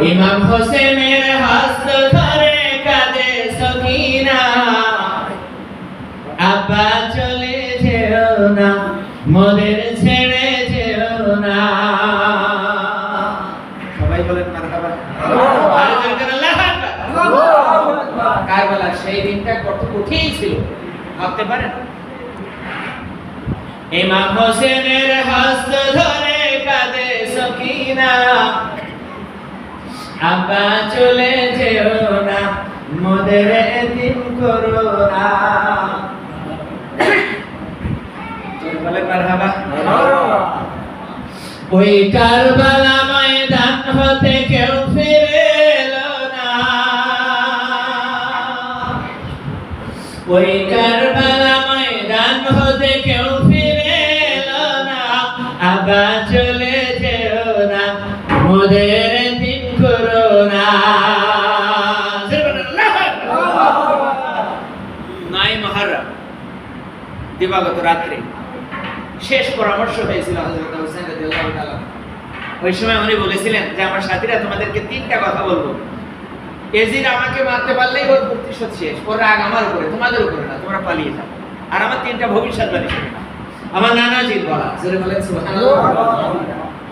ইমাম হোসেনের হস্ত ধরে কাঁদে সকিনা আব্বা চলে যেও না মোদের ছেড়ে যেও না। সবাই বলেন মারহাবা। কারবালা সেই দিনটা কত কঠিন ছিল। ভাবতে পারেন? ইমাম হোসেনের হস্ত ধরে কাঁদে সকিনা আব্বা চলে যেও না, মোদের দিন করো না। বলেন, মারহাবা। ওই কারবালা ময়দান হতে কেউ ফিরে না। ওই কারবালা ময়দান হতে কেউ ফিরে না। আবা দিবাগত রাত্রে। শেষ পরামর্শ হয়েছিল হজরত হোসেন ওই সময় উনি বলেছিলেন যে, আমার সাথীরা, তোমাদেরকে তিনটা কথা বলব। এজির আমাকে মারতে পারলেই ওর প্রতিশোধ শেষ। ওর রাগ আমার উপরে, তোমাদের উপরে না, তোমরা পালিয়ে যাও। আর আমার তিনটা ভবিষ্যৎবাণী বাড়ি। আমার নানাজির বলা জোরে বলেন সুবহানাল্লাহ ওই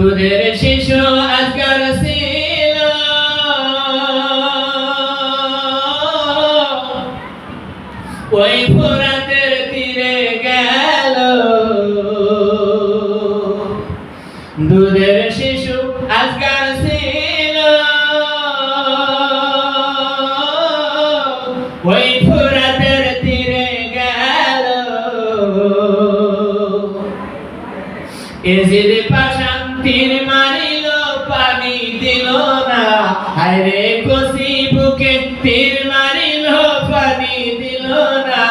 দুধের শিশু আজকার ছিল। ওই ফোরাতের তীরে গেল। দুধের শিশু আজকার ছিল। ওই ফুরাতের তীরে গেল। এজিদ পাশান তীর মারিল, পানি দিল না। হায়রে কসি বুকে তীর মারিল, পানি দিল না।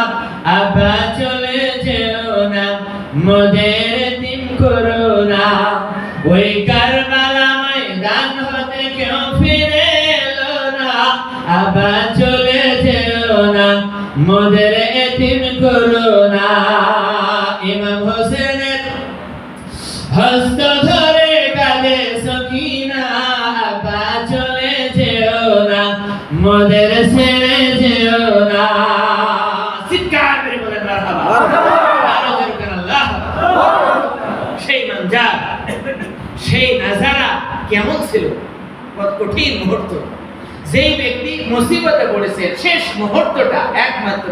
আব্বা চলে যেও না, মোদের দিন করো না। ওই কারবালা ময়দান হতে কেউ ফিরে এলো না। আব্বা চলে যেও না, মোদের এতিম করো না। মোদের ছেড়ে যেও না। চিৎকার করে বলেন আল্লাহ সেই নাজারা কেমন ছিল? কত কঠিন মুহূর্ত। যেই ব্যক্তি মুসিবতে পড়েছে শেষ মুহূর্তটা একমাত্র